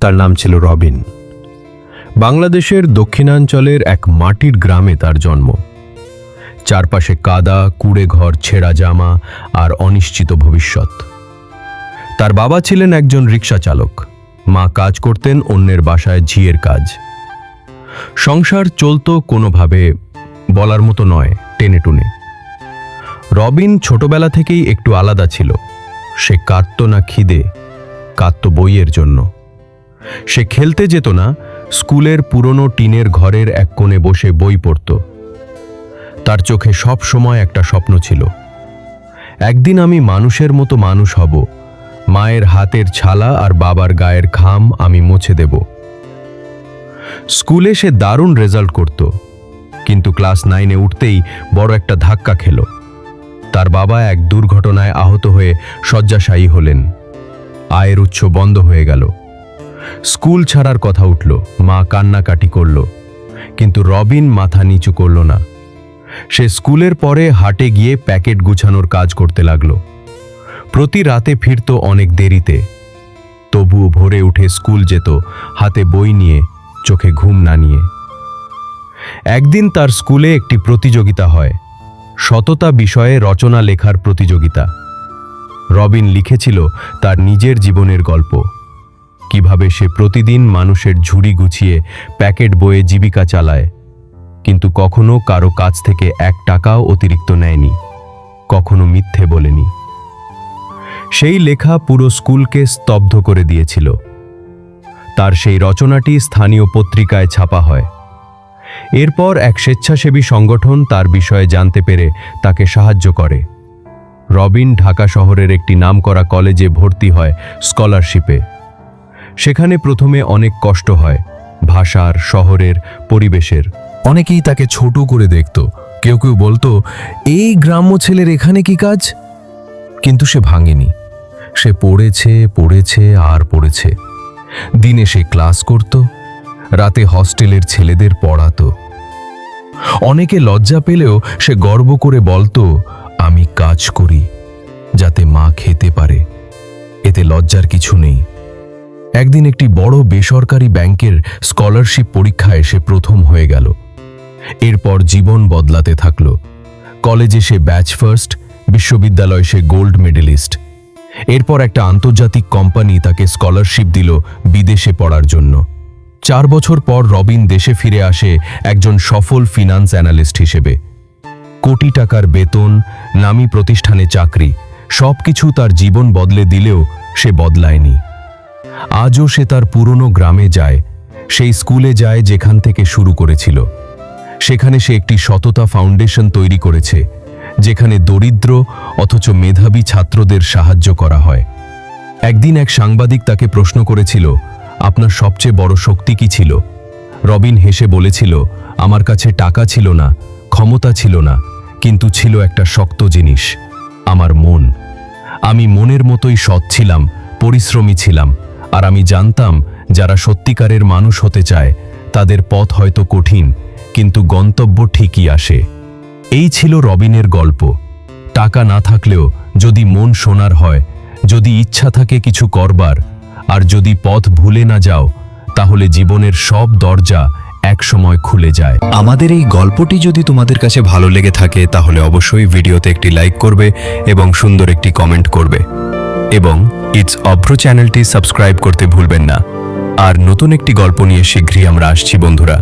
তার নাম ছিল রবিন। বাংলাদেশের দক্ষিণাঞ্চলের এক মাটির গ্রামে তার জন্ম। চারপাশে কাদা কুড়ে ঘর ছেঁড়া জামা আর অনিশ্চিত ভবিষ্যৎ। তার বাবা ছিলেন একজন রিক্সা চালক। মা কাজ করতেন অন্যের বাসায় ঝিয়ের কাজ। সংসার চলতো কোনোভাবে বলার মতো নয়, টেনে টুনে। রবিন ছোটবেলা থেকেই একটু আলাদা ছিল। সে কাঁদত না খিদে, কাঁদত বইয়ের জন্য। সে খেলতে যেত না, স্কুলের পুরনো টিনের ঘরের এক কোণে বসে বই পড়ত। তার চোখে সব সময় একটা স্বপ্ন ছিল। একদিন আমি মানুষের মতো মানুষ হব, মায়ের হাতের ছালা আর বাবার গায়ের ঘাম আমি মুছে দেব। স্কুলে সে দারুণ রেজাল্ট করত, কিন্তু ক্লাস নাইনে উঠতেই বড় একটা ধাক্কা খেল। তার বাবা এক দুর্ঘটনায় আহত হয়ে শয্যাশায়ী হলেন। আয়ের উৎস বন্ধ হয়ে গেল। স্কুল ছাড়ার কথা উঠল। মা কান্নাকাটি করল। কিন্তু রবিন মাথা নিচু করল না। সে স্কুলের পরে হাটে গিয়ে প্যাকেট গুছানোর কাজ করতে লাগল। প্রতি রাতে ফিরত অনেক দেরিতে। তবুও ভোরে উঠে স্কুল যেত, হাতে বই নিয়ে, চোখে ঘুম না নিয়ে। একদিন তার স্কুলে একটি প্রতিযোগিতা হয়। সততা বিষয়ে রচনা লেখার প্রতিযোগিতা। রবিন লিখেছিল তার নিজের জীবনের গল্প। কীভাবে সে প্রতিদিন মানুষের ঝুড়ি গুছিয়ে প্যাকেট বয়ে জীবিকা চালায়। কিন্তু কখনো কারও কাছ থেকে এক টাকাও অতিরিক্ত নেয়নি, কখনো মিথ্যে বলেনি। সেই লেখা পুরো স্কুলকে স্তব্ধ করে দিয়েছিল। তার সেই রচনাটি স্থানীয় পত্রিকায় ছাপা হয়। এরপর এক স্বেচ্ছাসেবী সংগঠন তার বিষয়ে জানতে পেরে তাকে সাহায্য করে। রবিন ঢাকা শহরের একটি নামকরা কলেজে ভর্তি হয় স্কলারশিপে। সেখানে প্রথমে অনেক কষ্ট হয়, ভাষার, শহরের, পরিবেশের। অনেকেই তাকে ছোট করে দেখত। কেউ কেউ বলতো, এই গ্রাম্য ছেলের এখানে কি কাজ? কিন্তু সে ভাঙেনি। সে পড়েছে পড়েছে, আর পড়েছে। দিনে সে ক্লাস করত, রাতে হস্টেলের ছেলেদের পড়াতো। অনেকে লজ্জা পেলেও সে গর্ব করে বলতো, আমি কাজ করি, যাতে মা খেতে পারে। এতে লজ্জার কিছু নেই। একদিন একটি বড় বেসরকারি ব্যাংকের স্কলারশিপ পরীক্ষায় সে প্রথম হয়ে গেল। এরপর জীবন বদলাতে থাকল। কলেজে সে ব্যাচ ফার্স্ট, বিশ্ববিদ্যালয়ে সে গোল্ড মেডেলিস্ট। এরপর একটা আন্তর্জাতিক কোম্পানি তাকে স্কলারশিপ দিল বিদেশে পড়ার জন্য। চার বছর পর রবিন দেশে ফিরে আসে একজন সফল ফিনান্স অ্যানালিস্ট হিসেবে। কোটি টাকার বেতন, নামী প্রতিষ্ঠানে চাকরি, সবকিছু তার জীবন বদলে দিলেও সে বদলায়নি। আজও সে তার পুরনো গ্রামে যায়, সেই স্কুলে যায় যেখান থেকে শুরু করেছিল। সেখানে সে একটি সততা ফাউন্ডেশন তৈরি করেছে, যেখানে দরিদ্র অথচ মেধাবী ছাত্রদের সাহায্য করা হয়। একদিন এক সাংবাদিক তাকে প্রশ্ন করেছিল, আপনার সবচেয়ে বড় শক্তি কি ছিল? রবিন হেসে বলেছিল, আমার কাছে টাকা ছিল না, ক্ষমতা ছিল না, কিন্তু ছিল একটা শক্ত জিনিস, আমার মন। আমি মনের মতোই সৎ ছিলাম, পরিশ্রমী ছিলাম আর আমি জানতাম যারা সত্যিকারের মানুষ হতে চায়, তাদের পথ হয়তো কঠিন, কিন্তু গন্তব্য ঠিকই আসে। এই ছিল রবিনের গল্প। টাকা না থাকলেও যদি মন সোনার হয়, যদি ইচ্ছা থাকে কিছু করবার, আর যদি পথ ভুলে না যাও, তাহলে জীবনের সব দরজা একসময় খুলে যায়। আমাদের এই গল্পটি যদি তোমাদের কাছে ভালো লেগে থাকে, তাহলে অবশ্যই ভিডিওতে একটি লাইক করবে এবং সুন্দর একটি কমেন্ট করবে। এবং ইটস অভ্র চ্যানেলটি সাবস্ক্রাইব করতে ভুলবেন না। আর নতুন একটি গল্প নিয়ে শীঘ্রই আমরা আসছি, বন্ধুরা।